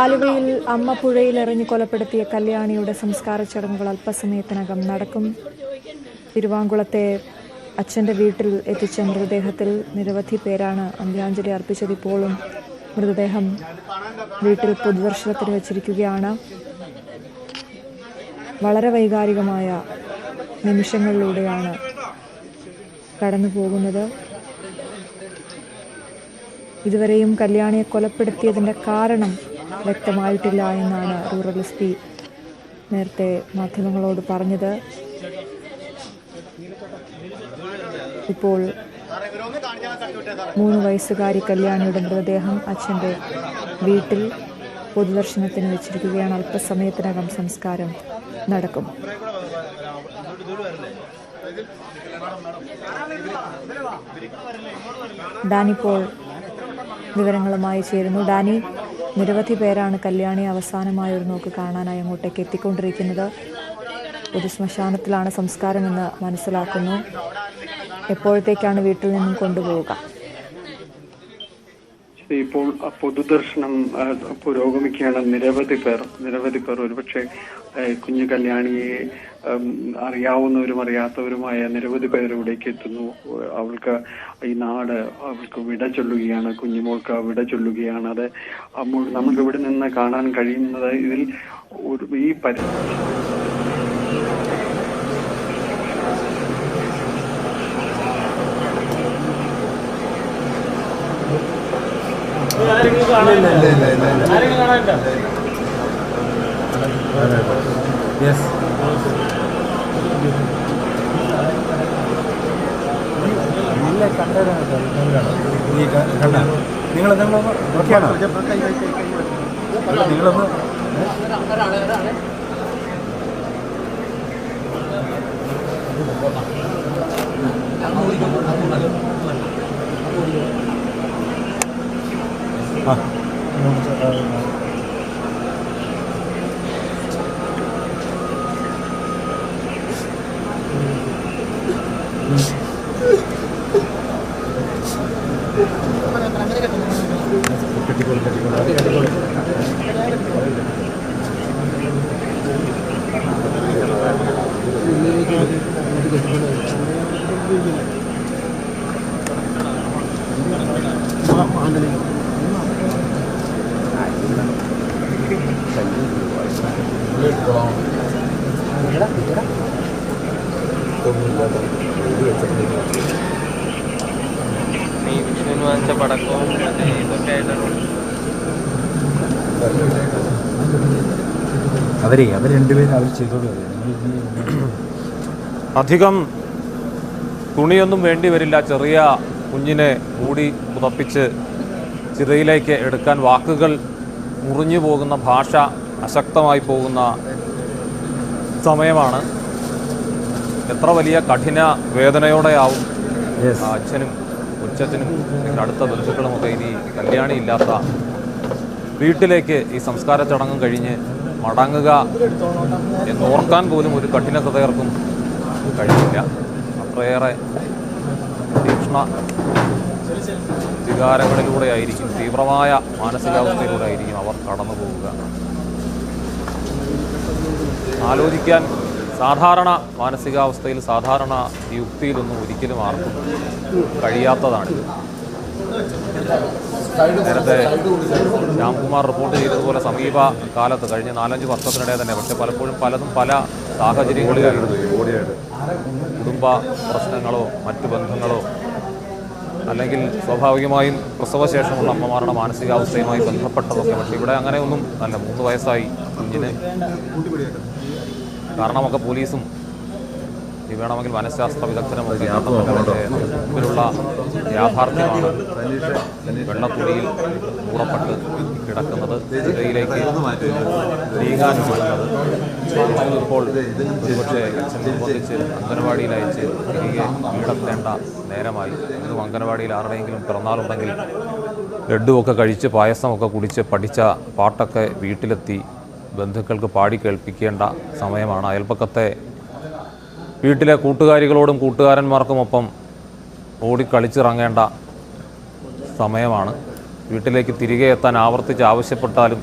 ആലുവയിൽ അമ്മ പുഴയിലെറിഞ്ഞ് കൊലപ്പെടുത്തിയ കല്യാണിയുടെ സംസ്കാര ചടങ്ങുകൾ അല്പസമയത്തിനകം നടക്കും. തിരുവാങ്കുളത്തെ അച്ഛന്റെ വീട്ടിൽ എത്തിച്ച മൃതദേഹത്തിൽ നിരവധി പേരാണ് അന്ത്യാഞ്ജലി അർപ്പിച്ചത്. ഇപ്പോഴും മൃതദേഹം വീട്ടിൽ പൊതുദർശനത്തിന് വച്ചിരിക്കുകയാണ്. വളരെ വൈകാരികമായ നിമിഷങ്ങളിലൂടെയാണ് കടന്നു പോകുന്നത് ഇതുവരെയും കല്യാണിയെ കൊലപ്പെടുത്തിയതിന്റെ കാരണം വ്യക്തമായിട്ടില്ല എന്നാണ് റൂറൽ എസ് പി നേരത്തെ മാധ്യമങ്ങളോട് പറഞ്ഞത്. ഇപ്പോൾ മൂന്ന് വയസ്സുകാരി കല്യാണിയുടെ മൃതദേഹം അച്ഛന്റെ വീട്ടിൽ പൊതുദർശനത്തിന് വെച്ചിരിക്കുകയാണ്. അല്പസമയത്തിനകം സംസ്കാരം നടക്കും. ഡാനി പോൾ വിവരങ്ങളുമായി ചേരുന്നു. ഡാനി നിരവധി പേരാണ് കല്യാണി അവസാനമായി ഒരു നോക്ക് കാണാനായി അങ്ങോട്ടേക്ക് എത്തിക്കൊണ്ടിരിക്കുന്നത്. ഒരു ശ്മശാനത്തിലാണ് സംസ്കാരമെന്ന് മനസ്സിലാക്കുന്നു. എപ്പോഴത്തേക്കാണ് വീട്ടിൽ നിന്നും കൊണ്ടുപോവുക? ഇപ്പോൾ പൊതുദർശനം പുരോഗമിക്കുകയാണ് നിരവധി പേർ നിരവധി പേർ ഒരുപക്ഷെ കുഞ്ഞു കല്യാണിയെ അറിയാവുന്നവരും അറിയാത്തവരുമായ നിരവധി പേർ ഇവിടേക്ക് എത്തുന്നു. അവൾക്ക് ഈ നാട് അവൾക്ക് വിട ചൊല്ലുകയാണ് കുഞ്ഞുമോൾക്ക് വിട ചൊല്ലുകയാണ്. അത് നമുക്ക് ഇവിടെ നിന്ന് കാണാൻ കഴിയുന്നത് ഇതിൽ ഒരു ഈ പരി യെസ് ഇല്ല കണ്ടതാണ് കണ്ട. നിങ്ങൾ നിങ്ങളൊന്ന് ഓക്കെയാണോ അല്ല, നിങ്ങളൊന്ന് ആ കെട്ടിക്കോളൂ കെട്ടിക്കോളൂ കെട്ടിക്കോളൂ ഈ വിഷ്ണു വാങ്ങിച്ച പടക്കവും മറ്റേ ഇതൊക്കെ ആയിട്ടാണ് അവരെ അവർ രണ്ടുപേരും അവർ ചെയ്തോളൂ. അധികം തുണിയൊന്നും വേണ്ടി വരില്ല. ചെറിയ കുഞ്ഞിനെ കൂടി പുതപ്പിച്ച് ചിതയിലേക്ക് എടുക്കാൻ വാക്കുകൾ മുറിഞ്ഞു പോകുന്ന ഭാഷ അശക്തമായി പോകുന്ന സമയമാണ്. എത്ര വലിയ കഠിന വേദനയോടെയാവും അച്ഛനും ഉച്ചത്തിനും അടുത്ത ബന്ധുക്കളുമൊക്കെ ഇനി കല്യാണി ഇല്ലാത്ത വീട്ടിലേക്ക് ഈ സംസ്കാര ചടങ്ങും കഴിഞ്ഞ് മടങ്ങുക എന്നോർക്കാൻ പോലും ഒരു കഠിന ഹൃദയർക്കും കഴിയില്ല അത്രയേറെ തീക്ഷ്ണ വികാരങ്ങളിലൂടെ ആയിരിക്കും തീവ്രമായ മാനസികാവസ്ഥയിലൂടെ ആയിരിക്കും അവർ കടന്നു പോവുക. ആലോചിക്കാൻ സാധാരണ മാനസികാവസ്ഥയിൽ സാധാരണ യുക്തിയിലൊന്നും ഒരിക്കലും ആർക്കും കഴിയാത്തതാണ്. നേരത്തെ ശ്യാംകുമാർ റിപ്പോർട്ട് ചെയ്തതുപോലെ സമീപ കാലത്ത് കഴിഞ്ഞ നാലഞ്ച് വർഷത്തിനിടെ തന്നെ പക്ഷെ പലപ്പോഴും പലതും പല സാഹചര്യങ്ങളിലായിരുന്നു കുടുംബ പ്രശ്നങ്ങളോ മറ്റു ബന്ധങ്ങളോ അല്ലെങ്കിൽ സ്വാഭാവികമായും പ്രസവശേഷമുള്ള അമ്മമാരുടെ മാനസികാവസ്ഥയുമായി ബന്ധപ്പെട്ടതൊക്കെ പക്ഷേ ഇവിടെ അങ്ങനെയൊന്നും അല്ല. മൂന്ന് വയസ്സായി കുഞ്ഞിന്. കാരണമൊക്കെ പോലീസും ഈ വേണമെങ്കിൽ മനഃശാസ്ത്ര ഒക്കെ നടത്തപ്പെട്ടതിന്റെ മുമ്പിലുള്ള യാഥാർത്ഥ്യമാണ്. വെള്ളത്തുടിയിൽ കൂടപ്പെട്ട് കിടക്കുന്നത് ജില്ലയിലേക്ക് നീങ്ങാനും വരുന്നത് ഇപ്പോൾ ഒരുപക്ഷെ അച്ഛൻ നിർബന്ധിച്ച് അംഗനവാടിയിൽ അയച്ച് തിരികെ വീടെത്തേണ്ട നേരമായി. ഇന്നും അംഗനവാടിയിൽ ആരുടെയെങ്കിലും പിറന്നാളുണ്ടെങ്കിൽ ലഡുവൊക്കെ കഴിച്ച് പായസമൊക്കെ കുടിച്ച് പഠിച്ച പാട്ടൊക്കെ വീട്ടിലെത്തി ബന്ധുക്കൾക്ക് പാടി കേൾപ്പിക്കേണ്ട സമയമാണ്. അയൽപ്പക്കത്തെ വീട്ടിലെ കൂട്ടുകാരികളോടും കൂട്ടുകാരന്മാർക്കുമൊപ്പം ഓടിക്കളിച്ചിറങ്ങേണ്ട സമയമാണ്. വീട്ടിലേക്ക് തിരികെ എത്താൻ ആവർത്തിച്ച് ആവശ്യപ്പെട്ടാലും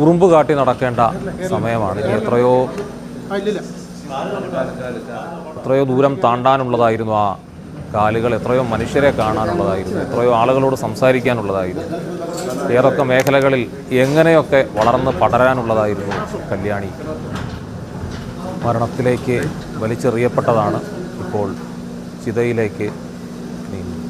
ഉറുമ്പ് കാട്ടി നടക്കേണ്ട സമയമാണ്. ഇനി എത്രയോ എത്രയോ ദൂരം താണ്ടാനുള്ളതായിരുന്നു ആ കാലുകൾ. എത്രയോ മനുഷ്യരെ കാണാനുള്ളതായിരുന്നു. എത്രയോ ആളുകളോട് സംസാരിക്കാനുള്ളതായിരുന്നു. ഏതൊക്കെ മേഖലകളിൽ എങ്ങനെയൊക്കെ വളർന്ന് പടരാനുള്ളതായിരുന്നു കല്യാണി. മരണത്തിലേക്ക് വലിച്ചെറിയപ്പെട്ടതാണ് ഇപ്പോൾ ചിതയിലേക്ക് നീങ്ങുന്നത്.